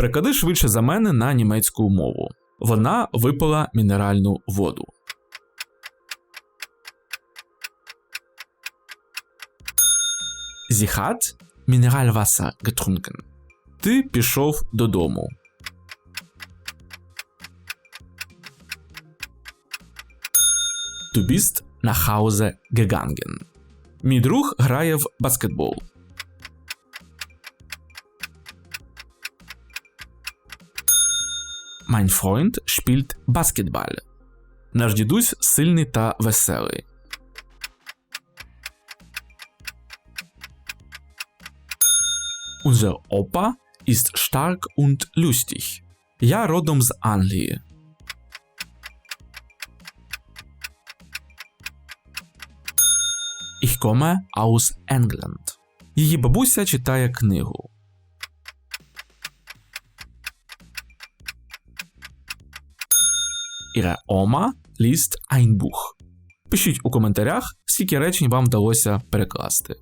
Переклади швидше за мене на німецьку мову. Вона випила мінеральну воду. Sie hat Mineralwasser getrunken. Ти пішов додому. Du bist nach Hause gegangen. Мій друг грає в баскетбол. Mein Freund spielt Basketball. Наш дідусь сильний та веселий. Unser Opa ist stark und lustig. Я родом з Англії. Ich komme aus England. Її бабуся читає книгу. Ihre Oma liest ein. Пишіть у коментарях, скільки речень вам вдалося перекласти.